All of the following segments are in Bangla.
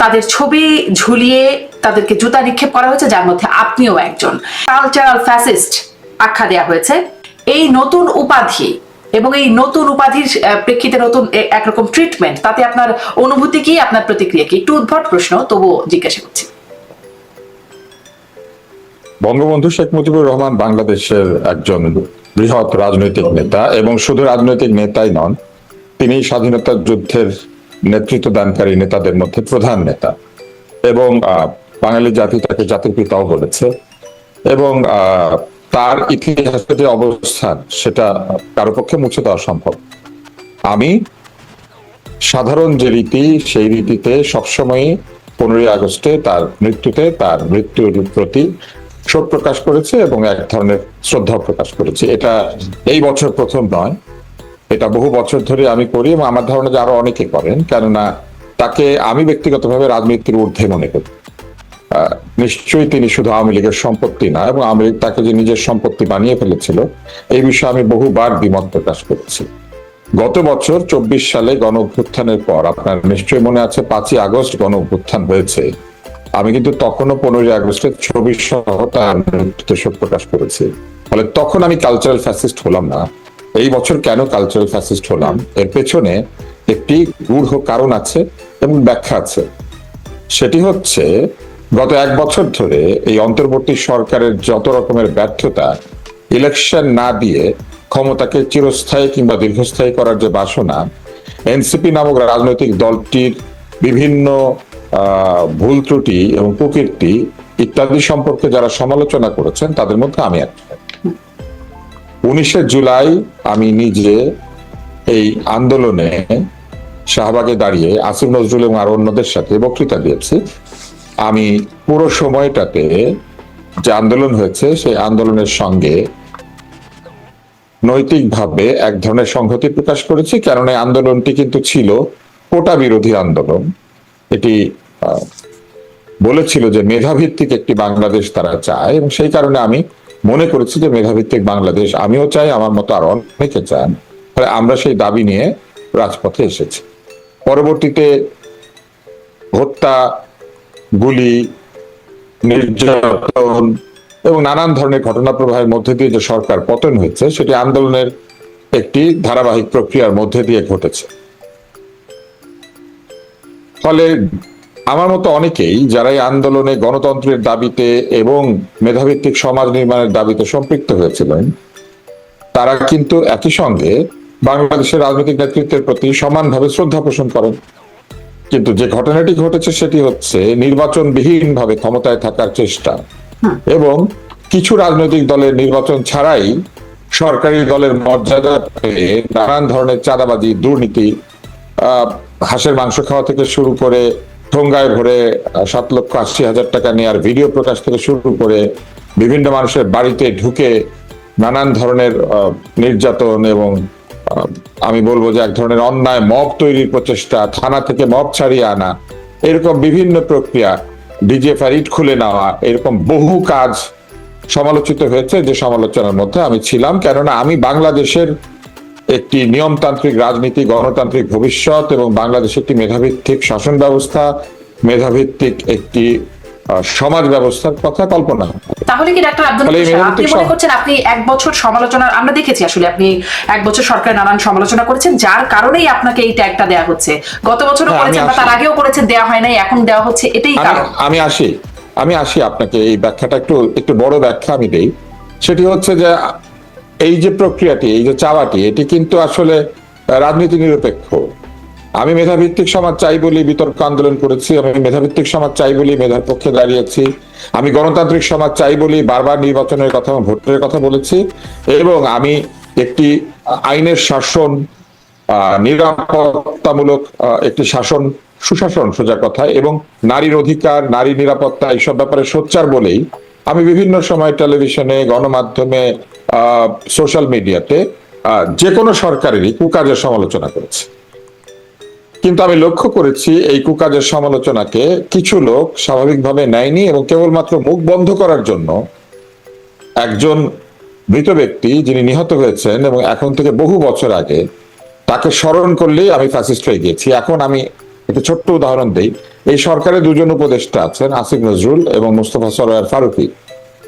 তাদের ছবি ঝুলিয়ে তাদেরকে জুতা নিক্ষেপ করা হয়েছে, যার মধ্যে আপনিও একজন। কালচারাল ফ্যাসিস্ট আখ্যা দেওয়া হয়েছে। এই নতুন উপাধি এবং এই নতুন উপাধির প্রেক্ষিতে নতুন একরকম ট্রিটমেন্ট তাতে আপনার অনুভূতি কি, আপনার প্রতিক্রিয়া কি? একটু উদ্ভট প্রশ্ন, তবুও জিজ্ঞাসা করছি। বঙ্গবন্ধু শেখ মুজিবুর রহমান বাংলাদেশের একজন বৃহৎ রাজনৈতিক নেতা এবং শুধু রাজনৈতিক নেতাই নন, তিনি স্বাধীনতা যুদ্ধের নেতৃত্ব দানকারী নেতাদের মধ্যে প্রধান নেতা এবং বাঙালি জাতি তাকে জাতির পিতাও বলেছে এবং তার ইতিহাসের যে অবস্থান সেটা কারও পক্ষে মুছে দেওয়া সম্ভব। আমি সাধারণ যে রীতি সেই রীতিতে সবসময় পনেরোই আগস্টে তার মৃত্যুতে তার মৃত্যুর প্রতি শোক প্রকাশ করেছে এবং এক ধরনের শ্রদ্ধা প্রকাশ করেছে। এটা এই বছর প্রথম নয়। এটা বহু বছর ধরে আমি করি এবং আমার ধারণা যে আরও অনেকে করেন। কেননা তাকে আমি ব্যক্তিগতভাবে রাজনীতির ঊর্ধ্বে মনে করি। নিশ্চয়ই তিনি শুধু আওয়ামী লীগের সম্পত্তি না এবং আওয়ামী লীগ তাকে যে নিজের সম্পত্তি বানিয়ে ফেলেছিল, এই বিষয়ে আমি বহুবার দ্বিমত প্রকাশ করেছি। গত বছর চব্বিশ সালে গণ অভ্যুত্থানের পর, আপনার নিশ্চয়ই মনে আছে, পাঁচই আগস্ট গণ অভ্যুত্থান হয়েছে। আমি কিন্তু তখনও পনেরোই আগস্টের ছবি সহ তার শোক প্রকাশ করেছি। ফলে তখন আমি কালচারাল ফ্যাসিস্ট হলাম না। এই বছর কেন কালচারাল ফ্যাসিস্ট হলাম? এর পেছনে একটি গূঢ় কারণ আছে এবং ব্যাখ্যা আছে। সেটি হচ্ছে গত এক বছর ধরে এই অন্তর্বর্তী সরকারের যত রকমের ব্যর্থতা ইলেকশন না দিয়ে ক্ষমতাকে চিরস্থায়ী কিংবা দীর্ঘস্থায়ী করার যে বাসনা এনসিপি নামক রাজনৈতিক দলটির বিভিন্ন ভুল ত্রুটি এবং প্রকৃতি ইত্যাদি সম্পর্কে যারা সমালোচনা করেছেন তাদের মধ্যে আমি একজন। উনিশে জুলাই আমি নিজে এই আন্দোলনে শাহবাগে দাঁড়িয়ে আসিফ নজরুল এবং আর অন্যদের সাথে বক্তৃতা দিয়েছি। আমি পুরো সময়টাতে যে আন্দোলন হয়েছে, সেই আন্দোলনের সঙ্গে নৈতিকভাবে এক ধরনের সংহতি প্রকাশ করেছি এই আন্দোলনটি কিন্তু ছিল কোটা বিরোধী আন্দোলন। এটি বলেছিল যে মেধাভিত্তিক একটি বাংলাদেশ তারা চায় এবং সেই কারণে আমি মনে করেছি যে মেধাভিত্তিক বাংলাদেশ, আমিও চাই, আমার মতো আর অনেকে চান। ফলে আমরা সেই দাবি নিয়ে রাজপথে এসেছি। পরবর্তীতে হত্যা, গুলি, নির্যাতন এবং নানান ধরনের ঘটনা প্রবাহের মধ্যে দিয়ে যে সরকার পতন হয়েছে, সেটি আন্দোলনের একটি ধারাবাহিক প্রক্রিয়ার মধ্যে দিয়ে ঘটেছে। ফলে আমার মতো অনেকেই যারা এই আন্দোলনে গণতন্ত্রের দাবিতে এবং মেধাভিত্তিক সমাজ নির্মাণের দাবিতে সম্পৃক্ত হয়েছিলেন তারা কিন্তু একই সঙ্গে বাংলাদেশের রাজনৈতিক নেতৃত্বের প্রতি সমানভাবে শ্রদ্ধা পোষণ করেন। কিন্তু যে ঘটনাটি ঘটেছে সেটি হচ্ছে নির্বাচনবিহীন ভাবে ক্ষমতায় থাকার চেষ্টা এবং কিছু রাজনৈতিক দলের নির্বাচন ছাড়াই সরকারি দলের মর্যাদা পেয়ে নানান ধরনের চাঁদাবাজি দুর্নীতি আহ, হাঁসের মাংস খাওয়া থেকে শুরু করে ঠোঙ্গায় ভরে সাত লক্ষ আশি হাজার টাকা নেওয়ার ভিডিও প্রকাশ থেকে শুরু করে বিভিন্ন মানুষের বাড়িতে ঢুকে নানান ধরনের নির্যাতন এবং আমি বলব যে এক ধরনের অন্যায় মব তৈরির প্রচেষ্টা, থানা থেকে মব ছাড়িয়ে আনা, এরকম বিভিন্ন প্রক্রিয়া, ডিজিএফআর ইট খুলে নেওয়া, এরকম বহু কাজ সমালোচিত হয়েছে যে সমালোচনার মধ্যে আমি ছিলাম। কেননা আমি বাংলাদেশের একটি নিয়মতান্ত্রিক রাজনীতি গণতান্ত্রিক ভবিষ্যৎ এবং বাংলাদেশ একটি মেধাভিত্তিক শাসন ব্যবস্থা মেধাভিত্তিক একটি সমাজ ব্যবস্থার কথা কল্পনা। তাহলে কি ডাক্তার আব্দুল আপনি মনে করছেন আপনি এক বছর সমালোচনা আমরা দেখেছি আসলে আপনি এক বছর সরকারের নানান সমালোচনা করেছেন যার কারণেই আপনাকে এই ট্যাগটা দেয়া হচ্ছে। গত বছরও হ্যাঁ, করেছেন বা তার আগেও করেছেন দেওয়া হয় নাই এখন দেওয়া হচ্ছে এটাই কারণ। আমি আসি। আমি আসি আপনাকে এই ব্যাখ্যাটা একটু একটু বড় ব্যাখ্যা আমি দেই। সেটি হচ্ছে যে এই যে প্রক্রিয়াটি, এই যে চাওয়াটি এটি কিন্তু আসলে রাজনীতি নিরপেক্ষ। আমি মেধাভিত্তিক সমাজ চাই বলি বিতর্ক আন্দোলন করেছি, আমি মেধাভিত্তিক সমাজ চাই বলি মেধার পক্ষে দাঁড়িয়েছি, আমি গণতান্ত্রিক সমাজ চাই বলি বারবার নির্বাচনের কথা, ভোটের কথা বলেছি, এবং আমি একটি আইনের শাসন নিরাপত্তামূলক একটি শাসন, সুশাসন সোজা কথা, এবং নারীর অধিকার, নারী নিরাপত্তা, এইসব ব্যাপারে সোচ্চার বলেই আমি বিভিন্ন সময় টেলিভিশনে গণমাধ্যমে সোশ্যাল মিডিয়াতে যে কোনো সরকারেরই কুকাজের সমালোচনা করেছি। কিন্তু আমি লক্ষ্য করেছি এই কুকাজের সমালোচনাকে কিছু লোক স্বাভাবিকভাবে নেয়নি এবং কেবলমাত্র মুখ বন্ধ করার জন্য একজন মৃত ব্যক্তি যিনি নিহত হয়েছেন এবং এখন থেকে বহু বছর আগে তাকে স্মরণ করলেই আমি ফ্যাসিস্ট হয়ে গিয়েছি। এখন আমি একটা ছোট্ট উদাহরণ দেই। এই সরকারের দুজন উপদেষ্টা আছেন আসিফ নজরুল এবং মুস্তফা সরোয়ার ফারুকি।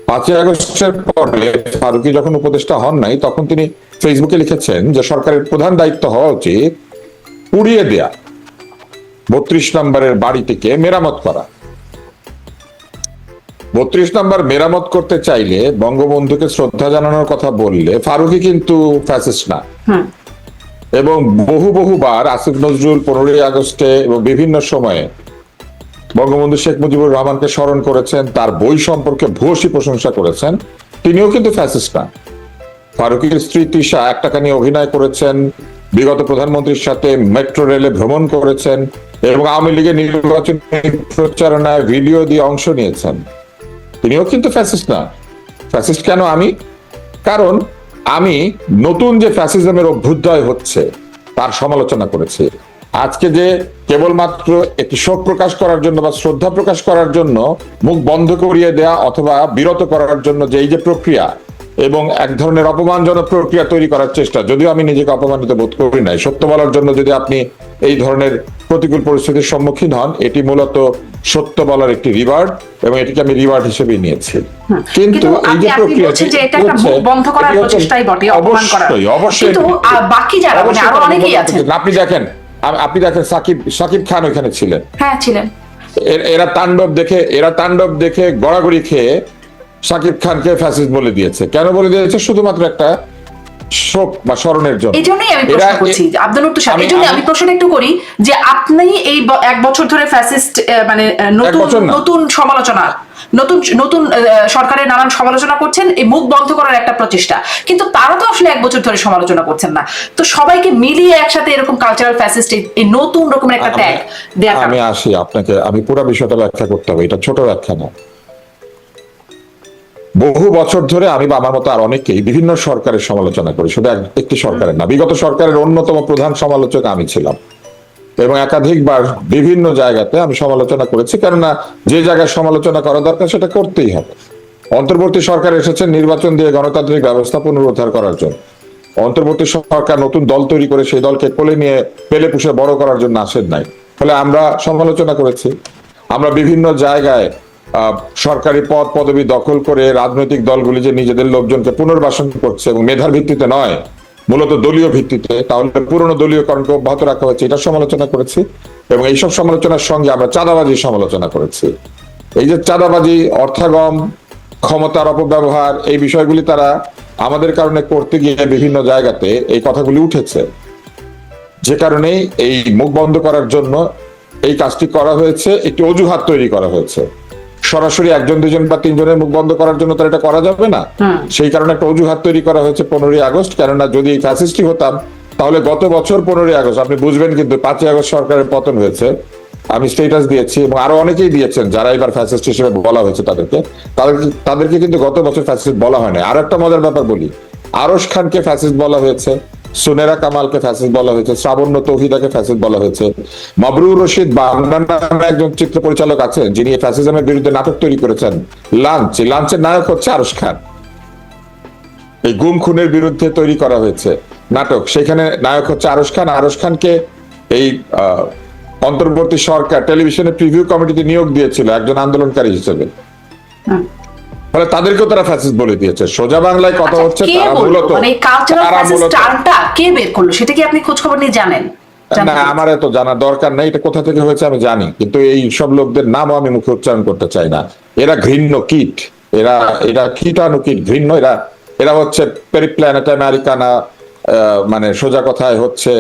পাঁচই আগস্টের পরে ফারুকি যখন উপদেষ্টা হন নাই তখন তিনি ফেসবুকে লিখেছেন যে সরকারের প্রধান দায়িত্ব হওয়া উচিত পুড়িয়ে দেয়া বত্রিশ নম্বরের বাড়িটিকে মেরামত করা। বত্রিশ নম্বর মেরামত করতে চাইলে বঙ্গবন্ধুকে শ্রদ্ধা জানানোর কথা বললে ফারুকি কিন্তু ফ্যাসিস্ট না। এবং বহু বহুবার আসিফ নজরুল পনেরোই আগস্টে এবং বিভিন্ন সময়ে বঙ্গবন্ধু শেখ মুজিবুর রহমানকে স্মরণ করেছেন, তার বই সম্পর্কে ভূয়সী প্রশংসা করেছেন, তিনিও কিন্তু ফ্যাসিস্ট না। ফারুকের স্ত্রী তিশা একটাকা নিয়ে অভিনয় করেছেন, বিগত প্রধানমন্ত্রীর সাথে মেট্রো রেলে ভ্রমণ করেছেন এবং আওয়ামী লীগের নির্বাচনী প্রচারণায় ভিডিও দিয়ে অংশ নিয়েছেন। তিনিও কিন্তু ফ্যাসিস্ট না। ফ্যাসিস্ট কেন আমি? কারণ আমি নতুন যে ফ্যাসিজমের অভ্যুদয় হচ্ছে, তার সমালোচনা করেছি। আজকে যে কেবলমাত্র একটি শোক প্রকাশ করার জন্য বা শ্রদ্ধা প্রকাশ করার জন্য মুখ বন্ধ করিয়ে দেয়া অথবা বিরত করার জন্য যে এই যে প্রক্রিয়া এবং এক ধরনের অপমানজনক প্রক্রিয়া তৈরি করার চেষ্টা যদিও আমি নিজেকে অপমানিত বোধ করি নাই। সত্য বলার জন্য যদি আপনি এই ধরনের প্রতিকূল পরিস্থিতির সম্মুখীন হন এটি মূলত সত্য বলার একটি রিওয়ার্ড এবং এটিকে আমি রিওয়ার্ড হিসেবে নিয়েছি। কিন্তু এই যে আপনি প্রক্রিয়া যে এটা একটা মুখ বন্ধ করার প্রচেষ্টাই বটে অপমান করার। অবশ্যই অবশ্যই কিন্তু বাকি যারা মানে আরও অনেকেই আছেন। আপনি দেখেন আপনি দেখেন সাকিব সাকিব খান ওইখানে ছিলেন। হ্যাঁ ছিলেন। এরা তাণ্ডব দেখে এরা তাণ্ডব দেখে গড়াগড়ি খেয়ে সাকিব খানকে ফ্যাসিস্ট বলে দিয়েছে। কেন বলে দিয়েছে? শুধুমাত্র একটা শোক বা স্মরণের জন্য। এই জন্যই আমি প্রশ্ন করছি আব্দুল উত্তর সাহেব এই জন্য আমি প্রশ্নটা একটু করি যে আপনি এই এক বছর ধরে ফ্যাসিস্ট মানে নতুন নতুন সমালোচনা নতুন নতুন সরকারের নানান সমালোচনা করছেন এই মুখ বন্ধ করার একটা প্রচেষ্টা। কিন্তু তারা তো আসলে এক বছর ধরে সমালোচনা করছেন না। তো সবাইকে মিলিয়ে একসাথে এরকম কালচারাল ফ্যাসিস্ট এই নতুন রকমের একটা ট্যাগ দেয়া আমি আসি আপনাকে আমি পুরো বিষয়টা ব্যাখ্যা করতে হবে এটা ছোট ব্যাখ্যা না। বহু বছর ধরে আমি বা আমার মতো আর অনেকেই বিভিন্ন সরকারের সমালোচনা করি, শুধু এক- একটি সরকারের না, বিগত সরকারের অন্যতম প্রধান সমালোচক আমি ছিলাম। এবং একাধিকবার বিভিন্ন জায়গাতে আমি সমালোচনা করেছি, কেননা যে জায়গায় সমালোচনা করা দরকার সেটা করতেই হবে। অন্তর্বর্তী সরকার এসেছেন নির্বাচন দিয়ে গণতান্ত্রিক ব্যবস্থা পুনরুদ্ধার করার জন্য। অন্তর্বর্তী সরকার নতুন দল তৈরি করে সেই দলকে কোলে নিয়ে পেলে পুষে বড় করার জন্য আসেন নাই। ফলে আমরা সমালোচনা করেছি। আমরা বিভিন্ন জায়গায় সরকারি পদ পদবি দখল করে রাজনৈতিক দলগুলি যে নিজেদের লোকজনকে পুনর্বাসন করছে এবং মেধার ভিত্তিতে নয়, মূলত দলীয় ভিত্তিতে, তাহলে পুরনো দলীয় দলীয়করণকে অব্যাহত রাখা হয়েছে, এটা সমালোচনা করেছি এবং এইসব সমালোচনার সঙ্গে আমরা চাঁদাবাজি সমালোচনা করেছি। এই যে চাঁদাবাজি, অর্থাগম, ক্ষমতার অপব্যবহার, এই বিষয়গুলি তারা আমাদের কারণে করতে গিয়ে বিভিন্ন জায়গাতে এই কথাগুলি উঠেছে। যে কারণে এই মুখ বন্ধ করার জন্য এই কাজটি করা হয়েছে, একটি অজুহাত তৈরি করা হয়েছে। সরাসরি একজন দুজন বা তিনজনের মুখ বন্ধ করার জন্য তার এটা করা যাবে না। সেই কারণে একটা অজুহাত তৈরি করা হয়েছে পনেরোই আগস্ট। কেননা যদি ফ্যাসিস্টি হতাম তাহলে গত বছর পনেরোই আগস্ট আপনি বুঝবেন কিন্তু পাঁচই আগস্ট সরকারের পতন হয়েছে। আমি স্টেটাস দিয়েছি এবং আরও অনেকেই দিয়েছেন যারা এবার ফ্যাসিস্ট হিসেবে বলা হয়েছে তাদেরকে। তাদেরকে তাদেরকে কিন্তু গত বছর ফ্যাসিস্ট বলা হয়নি আর একটা মজার ব্যাপার বলি। আরশ খানকে ফ্যাসিস্ট বলা হয়েছে। সুনেরা কামালকে ফ্যাসিস্ট বলা হয়েছে, শ্রাবণ্য তৌহিদাকে ফ্যাসিস্ট বলা হয়েছে। মাবরুর রশিদ বাংলার নামে একজন চিত্র পরিচালক আছেন, যিনি ফ্যাসিজমের বিরুদ্ধে নাটক তৈরি করেছেন। লাঞ্চ লাঞ্চের নায়ক হচ্ছে আরশ খান। এই গুম খুনের বিরুদ্ধে তৈরি করা হয়েছে নাটক। সেখানে নায়ক হচ্ছে আরশ খান। আরশ খানকে এই অন্তর্বর্তী সরকার টেলিভিশনে প্রিভিউ কমিটিতে নিয়োগ দিয়েছিল একজন আন্দোলনকারী হিসেবে। ফলে তাদেরকেও তারা ফ্যাসিস্ট বলে দিয়েছে। সোজা বাংলায় কথা আচ্ছা, হচ্ছে তারা মূলত মানে কালচারাল তারা মূলত কে বের করল? সেটা কি আপনি খোঁজ খবর নিয়ে জানেন? না আমার এত জানার দরকার নেই। এটা কোথা থেকে হয়েছে আমি জানি। কিন্তু এই সব লোকদের নামও আমি মুখে উচ্চারণ করতে চাই না। এরা ঘৃণ্য কীট। এরা এরা কীটাণু কীট ঘৃণ্য। এরা এরা হচ্ছে পেরিপ্ল্যানেট আমেরিকানা মানে সোজা কথায় হচ্ছে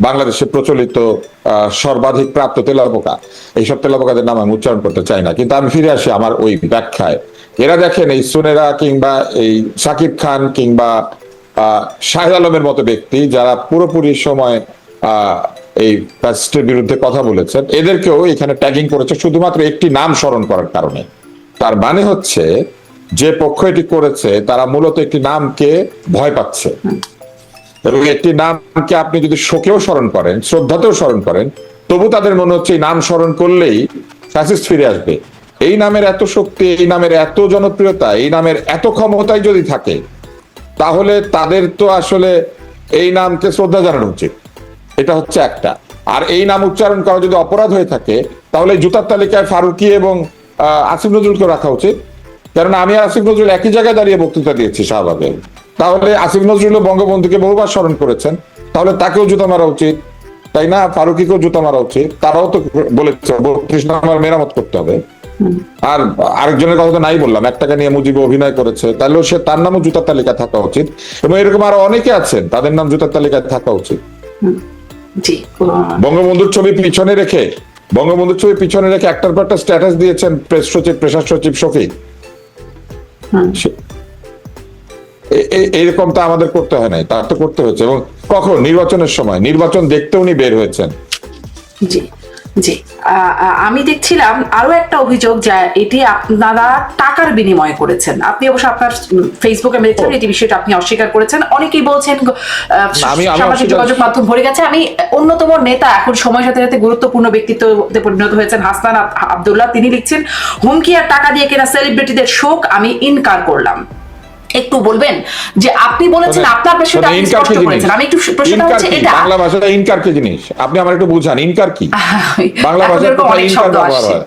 বাংলাদেশে প্রচলিত আহ, সর্বাধিক প্রাপ্ত তেলাপোকা। এইসব তেলাপোকাদের নাম আমি উচ্চারণ করতে চাই না। কিন্তু আমি ফিরে আসি আমার ওই ব্যাখ্যায়। এরা দেখেন এই সুনেরা কিংবা এই সাকিব খান কিংবা শাহেদ আলমের মতো ব্যক্তি যারা পুরোপুরি সময় এই ফ্যাসিস্টের বিরুদ্ধে কথা বলেছেন, এদেরকেও এখানে ট্যাগিং করেছে শুধুমাত্র একটি নাম স্মরণ করার কারণে। তার মানে হচ্ছে, যে পক্ষ এটি করেছে, তারা মূলত একটি নামকে ভয় পাচ্ছে। এবং একটি নামকে আপনি যদি শোকেও স্মরণ করেন, শ্রদ্ধাতেও স্মরণ করেন, তবু তাদের মনে হচ্ছে এই নাম স্মরণ করলেই ফ্যাসিস্ট ফিরে আসবে। এই নামের এত শক্তি, এই নামের এত জনপ্রিয়তা, এই নামের এত ক্ষমতাই যদি থাকে, তাহলে তাদের তো আসলে এই নামকে শ্রদ্ধা জানানো উচিত। এটা হচ্ছে একটা। আর এই নাম উচ্চারণ করা যদি অপরাধ হয়ে থাকে, তাহলে জুতার তালিকায় ফারুকি এবং আসিফ নজরুলকে রাখা উচিত। কেননা আমি আসিফ নজরুল একই জায়গায় দাঁড়িয়ে বক্তৃতা দিয়েছি শাহবাগে। তাহলে আসিফ নজরুল বঙ্গবন্ধুকে বহুবার স্মরণ করেছেন। তাহলে তাকেও জুতা মারা উচিত, তাই না? ফারুকিকেও জুতা মারা উচিত। তারাও তো বলেছে, বত্রিশ নাম্বার মেরামত করতে হবে। আর আরেকজনের কথা তো নাই বললাম। এক টাকা নিয়ে মুজিব অভিনয় করেছে। তাহলেও সে তার নামও জুতার তালিকায় থাকা উচিত। এবং এরকম আরও অনেকে আছেন তাদের নাম জুতার তালিকায় থাকা উচিত। বঙ্গবন্ধুর ছবি পিছনে রেখে বঙ্গবন্ধুর ছবি পিছনে রেখে একটার পর একটা স্ট্যাটাস দিয়েছেন প্রেস সচিব প্রেশার সচিব শফিক। এইরকম তো আমাদের করতে হয় নাই তার তো করতে হয়েছে। এবং কখন? নির্বাচনের সময়। নির্বাচন দেখতে উনি বের হয়েছেন। জি। জি। আমি দেখছিলাম আরও একটা অভিযোগ যে এটি আপনারা টাকার বিনিময়ে করেছেন। আপনি অবশ্য আপনার ফেসবুকে আমি দেখছিলাম এটি বিষয়টা আপনি অস্বীকার করেছেন। অনেকেই বলছেন সামাজিক যোগাযোগ মাধ্যম ভরে গেছে। আমি অন্যতম নেতা এখন সময়ের সাথে সাথে গুরুত্বপূর্ণ ব্যক্তিত্বে পরিণত হয়েছেন হাসনান আব- আব্দুল্লাহ। তিনি লিখছেন হুমকি আর টাকা দিয়ে কেনা সেলিব্রিটিদের শোক আমি ইনকার করলাম। একটু বলবেন যে আপনি বলেছেন আপনার প্রশ্নটা আপনি স্পষ্ট করেছেন। আমি একটু প্রশ্নটা হচ্ছে এটা বাংলা ভাষাটা ইনকার কি জিনিস? আপনি আমার একটু বুঝান ইনকার কি? বাংলা ভাষাতে ভাষায় কোথায় অনেক ইনকার শব্দ ব্যবহার হয়।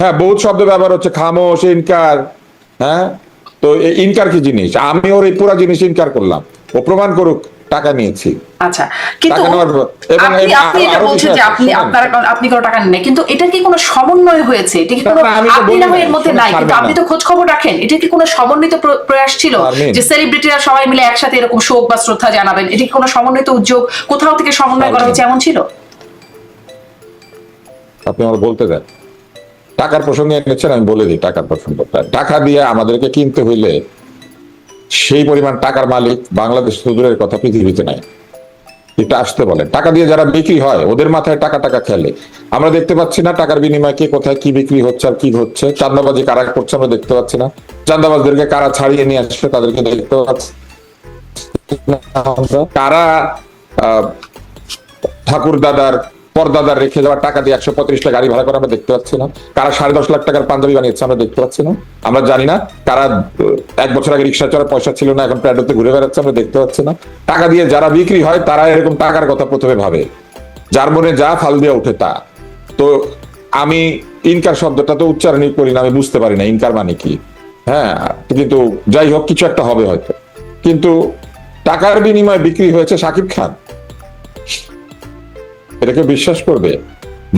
হ্যাঁ বহুত শব্দ ব্যবহার হচ্ছে খামোশ ইনকার হ্যাঁ? তো এই ইনকার কি জিনিস? আমি ওর এই পুরা জিনিস ইনকার করলাম। ও প্রমাণ করুক। টাকা নিয়েছি। আচ্ছা কিন্তু আপনি আপনি এটা বলছেন যে আপনি আপনার আপনি কোনো টাকা নেই কিন্তু এটা কি কোনো সমন্বয় হয়েছে? এটা কি কোনো আপনি না এর মধ্যে নাই কিন্তু আপনি তো খোঁজ খবর রাখেন। এটা কি কোনো সমন্বিত প্রয়াস ছিল? যে সেলিব্রিটিরা সবাই মিলে একসাথে এরকম শোক বা শ্রদ্ধা জানাবেন? এটা কি কোনো সমন্বিত উদ্যোগ কোথাও থেকে সমন্বয় করা। হয়েছে এমন ছিল? আপনি আমার বলতে দেন। টাকার প্রসঙ্গে এনেছেন আমি বলে দিই টাকার প্রসঙ্গটা। টাকা দিয়ে আমাদেরকে কিনতে হইলে সেই পরিমাণ টাকার মালিক বাংলাদেশ দূরের কথা পৃথিবীতে নাই। এটা আসতে বলেন টাকা দিয়ে যারা বিক্রি হয়, ওদের মাথায় টাকা টাকা খেলে। আমরা দেখতে পাচ্ছি না টাকার বিনিময়ে কে কোথায় কি বিক্রি হচ্ছে আর কি হচ্ছে। চান্দাবাজি কারা করছে আমরা দেখতে পাচ্ছি না। চান্দাবাজদেরকে কারা ছাড়িয়ে নিয়ে আসছে তাদেরকে দেখতে পাচ্ছি কারা ঠাকুর দাদার পরদাদার রেখে যাওয়ার টাকা দিয়ে একশো পঁয়ত্রিশটা গাড়ি ভাড়া করে আমরা দেখতে পাচ্ছি না। কারা সাড়ে দশ লাখ টাকার পাঞ্জাবি বানিয়েছে আমরা দেখতে পাচ্ছি না। আমরা জানি না কারা এক বছর আগে রিক্সা চড়ার পয়সা ছিল না, এখন প্যাডোতে ঘুরে বেড়াচ্ছে, আমরা দেখতে পাচ্ছি না। টাকা দিয়ে যারা বিক্রি হয়, তারা এরকম টাকার কথা প্রথমে ভাবে। যার মনে যা ফাল দিয়ে ওঠে তা। তো আমি ইনকার শব্দটা তো উচ্চারণই করি না, আমি বুঝতে পারি না, ইনকার মানে কি? হ্যাঁ কিন্তু যাই হোক, কিছু একটা হবে হয়তো। কিন্তু টাকার বিনিময়ে বিক্রি হয়েছে সাকিব খান। এটাকে বিশ্বাস করবে?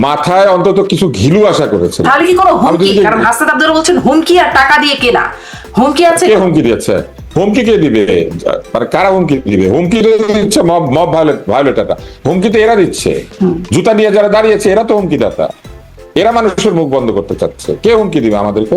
মাথায় অন্তত কিছু ঘিলু আশা করেছে। তাহলে কি কোনো হুমকি? কারণ হাসনাত আব্দুল্লাহ বলছেন হুমকি আর টাকা দিয়ে কেনা হুমকি আছে? কে হুমকি দিয়েছে? হুমকি কে দিবে? মানে কারা হুমকি দিবে? হুমকি দিচ্ছে মব মব ভায়োলেট ভায়োলেটারটা হুমকি তো এরা দিচ্ছে। জুতা নিয়ে যারা দাঁড়িয়েছে এরা তো হুমকি দাতা এরা মানুষের মুখ বন্ধ করতে চাচ্ছে। কে হুমকি দিবে আমাদেরকে?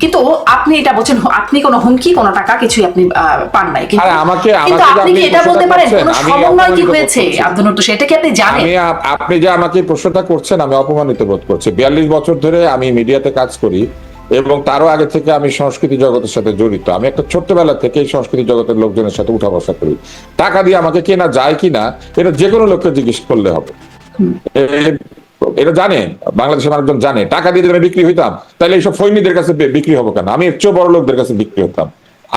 কিন্তু আপনি এটা বলছেন আপনি কোনো হুমকি কোনো টাকা কিছুই আপনি পান নাই। কিন্তু আমাকে- কিন্তু আপনি কি এটা বলতে পারেন? কোনো সমন্বয় কি হয়েছে আব্দুল নটু সেটা কি আপনি জানেন? আমি আপনি যে আমাকে প্রশ্নটা করছেন আমি অপমানিত বোধ করছি। বিয়াল্লিশ বছর ধরে আমি মিডিয়াতে কাজ করি এবং তারও আগে থেকে আমি সংস্কৃতি জগতের সাথে জড়িত। আমি একটা ছোট্টবেলা থেকে এই সংস্কৃতি জগতের লোকজনের সাথে উঠা বসা করি। টাকা দিয়ে আমাকে কেনা যায় কিনা এটা যে কোনো লোককে জিজ্ঞেস করলে হবে। এটা জানে বাংলাদেশের মানুষজন জানে টাকা দিয়ে যদি বিক্রি হইতাম তাহলে এইসব ফৈনিদের কাছে বিক্রি হব কেন? আমি এর বড় লোকদের কাছে বিক্রি হতাম।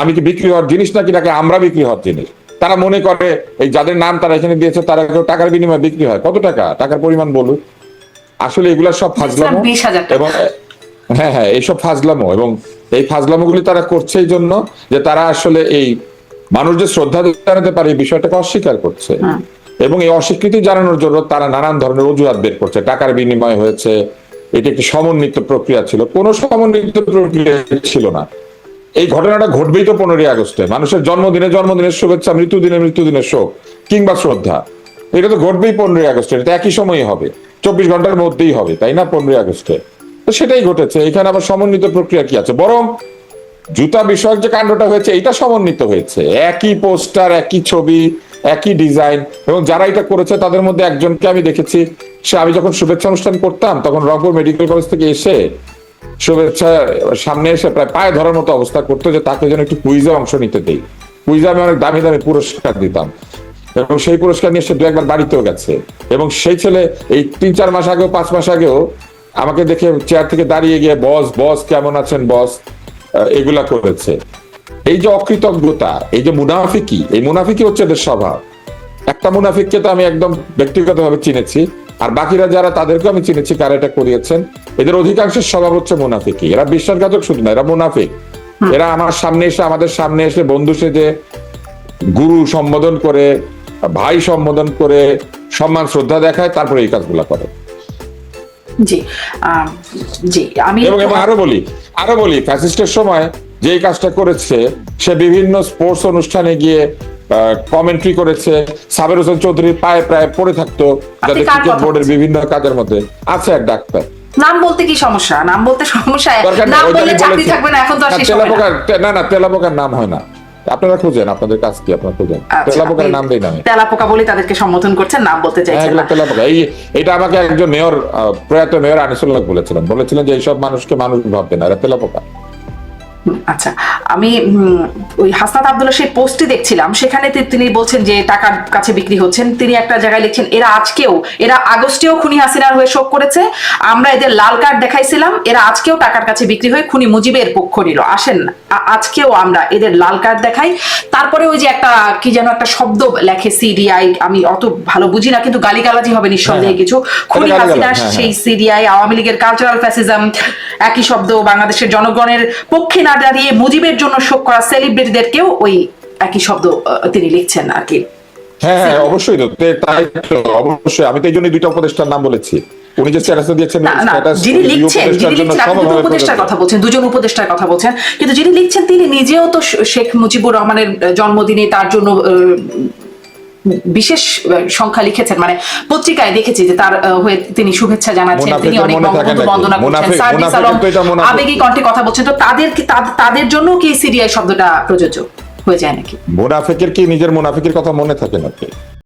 আমি কি বিক্রি হওয়ার জিনিস নাকি নাকি আমরা বিক্রি হওয়ার জিনিস? তারা মনে করে এই যাদের নাম তারা এখানে দিয়েছে তারা কেউ টাকার বিনিময়ে বিক্রি হয়। কত টাকা? টাকার পরিমাণ বলুন। আসলে এগুলা সব ফাজলামো। হাজার টাকা। এবং হ্যাঁ হ্যাঁ এইসব ফাজলামো। এবং এই ফাজলামো গুলি তারা করছে এই জন্য যে তারা আসলে এই মানুষ যে শ্রদ্ধা জানাতে পারে এই বিষয়টাকে অস্বীকার করছে। এবং এই অস্বীকৃতি জানানোর জন্য তারা নানান ধরনের অজুহাত বের করছে। টাকার বিনিময় হয়েছে, এটি একটি সমন্বিত প্রক্রিয়া ছিল, কোনো সমন্বিত প্রক্রিয়া ছিল না। এই ঘটনাটা ঘটবেই তো পনেরোই আগস্টে। মানুষের জন্মদিনে জন্মদিনের শুভেচ্ছা, মৃত্যুদিনে মৃত্যুদিনের শোক, কিংবা শ্রদ্ধা। এটা তো ঘটবেই পনেরোই আগস্টে, এটা একই সময়ই হবে। চব্বিশ ঘণ্টার মধ্যেই হবে, তাই না, পনেরোই আগস্টে? তো সেটাই ঘটেছে। এখানে আবার সমন্বিত প্রক্রিয়া কি আছে? বরং জুতা বিষয়ক যে কাণ্ডটা হয়েছে এটা সমন্বিত হয়েছে। একই পোস্টার, একই ছবি একই ডিজাইন এবং যারা এটা করেছে, তাদের মধ্যে একজনকে আমি দেখেছি। সে, আমি যখন শুভেচ্ছা অনুষ্ঠান করতাম, তখন রংপুর মেডিকেল কলেজ থেকে এসে শুভেচ্ছা সামনে এসে প্রায় পায়ে ধরার মতো অবস্থা করতো যে তাকে যেন একটু কুইজে অংশ নিতে দেই। কুইজে আমি অনেক দামি দামি পুরস্কার দিতাম। এবং সেই পুরস্কার নিয়ে সে দু একবার বাড়িতেও গেছে। এবং সেই ছেলে এই তিন, চার মাস আগেও, পাঁচ মাস আগেও আমাকে দেখে চেয়ার থেকে দাঁড়িয়ে গিয়ে, বস বস, কেমন আছেন, বস? এগুলা করেছে। এই যে অকৃতজ্ঞতা এই যে মুনাফিকি এই মুনাফিকি হচ্ছে এদের স্বভাব। একটা মুনাফিককে তো আমি একদম ব্যক্তিগতভাবে চিনেছি আর বাকিরা যারা তাদেরকে আমি চিনেছি কারা এটা করিয়েছেন এদের অধিকাংশের স্বভাব হচ্ছে মুনাফিকি। এরা বিশ্বাসঘাতক শুধু না এরা মুনাফিক। এরা আমার সামনে এসে আমাদের সামনে এসে বন্ধু সেজে গুরু সম্বোধন করে ভাই সম্বোধন করে সম্মান শ্রদ্ধা দেখায় তারপরে এই কাজগুলা করে। জি জি আমি আরও বলি আরও বলি ফ্যাসিস্টের সময় যে কাজটা করেছে সে বিভিন্ন স্পোর্টস অনুষ্ঠানে গিয়ে কমেন্ট্রি করেছে। সাবের হোসেন চৌধুরীর পায়ে প্রায় পড়ে থাকতো যাদের ক্রিকেট বোর্ডের বিভিন্ন কাজের মধ্যে আছে এক ডাক্তার। নাম বলতে কি সমস্যা? নাম বলতে সমস্যা? নাম বললে চাকরি থাকবে না এখন তো আর শেষ হবে না। তেলাপোকার না না তেলাপোকার নাম হয় না। আপনারা খুঁজেন আপনাদের কাজ কি আপনারা খুঁজেন। আচ্ছা, তেলাপোকার নাম দেই না। তেলাপোকা বলে তাদেরকে সম্বোধন করছেন নাম বলতে চাইছেন না। তেলাপোকা এই এটা আমাকে একজন মেয়র আহ, প্রয়াত মেয়র আনিসুল্লাহ বলেছিলেন। বলেছিলেন যে এইসব মানুষকে মানুষ ভাববে না এরা তেলাপোকা আচ্ছা আমি ওই হাসনাত আব্দুল্লাহ সেই পোস্টটি দেখছিলাম সেখানে তিনি বলছেন যে টাকার কাছে বিক্রি হচ্ছেন তিনি একটা জায়গায় লিখছেন এরা আজকেও এরা আগস্টেও খুনি হাসিনার হয়ে শোক করেছে আমরা এদের লাল কার্ড দেখাইছিলাম এরা আজকেও টাকার কাছে বিক্রি হয়ে খুনি মুজিবের পক্ষ নিল আসেন আজকেও আমরা এদের লাল কার্ড দেখাই। তারপরে ওই যে একটা কি যেন একটা শব্দ লেখে সিডিআই আমি অত ভালো বুঝি না কিন্তু গালিগালাজি হবে নিঃসন্দেহে হ্যাঁ, কিছু। খুনি হাসিনার হ্যাঁ, সেই হ্যাঁ। সিরিয়ায় আওয়ামী লীগের কালচারাল ফ্যাসিজম একই শব্দ বাংলাদেশের জনগণের পক্ষে না দাঁড়িয়ে মুজিবের জন্য শোক করা সেলিব্রিটিদেরকেও ওই একই শব্দ তিনি লিখছেন আর কি। হ্যাঁ হ্যাঁ অবশ্যই তো তাই তো অবশ্যই। আমি তো এই জন্য দুইটা উপদেষ্টার নাম বলেছি। উনি যে স্ট্যাটাসে দিয়েছেন যিনি লিখছেন যিনি উপদেষ্টার লিখছেন আপনি দুটো উপদেষ্টার কথা বলছেন দুজন উপদেষ্টার কথা বলছেন। কিন্তু যিনি লিখছেন তিনি নিজেও তো শেখ মুজিবুর রহমানের জন্মদিনে তার জন্য বিশেষ সংখ্যা লিখেছেন। মানে পত্রিকায় দেখেছি যে তার হয়ে তিনি শুভেচ্ছা জানাচ্ছেন। তিনি অনেক বঙ্গবন্ধু বন্দনা করছেন। সার্ভিস আলম। আবেগী কণ্ঠে কথা বলছেন। তো তাদের কি তাদের জন্য কি সিরিয়াই শব্দটা প্রযোজ্য হয়ে যায় নাকি? মুনাফিকের কি নিজের মুনাফিকের কথা মনে থাকে নাকি?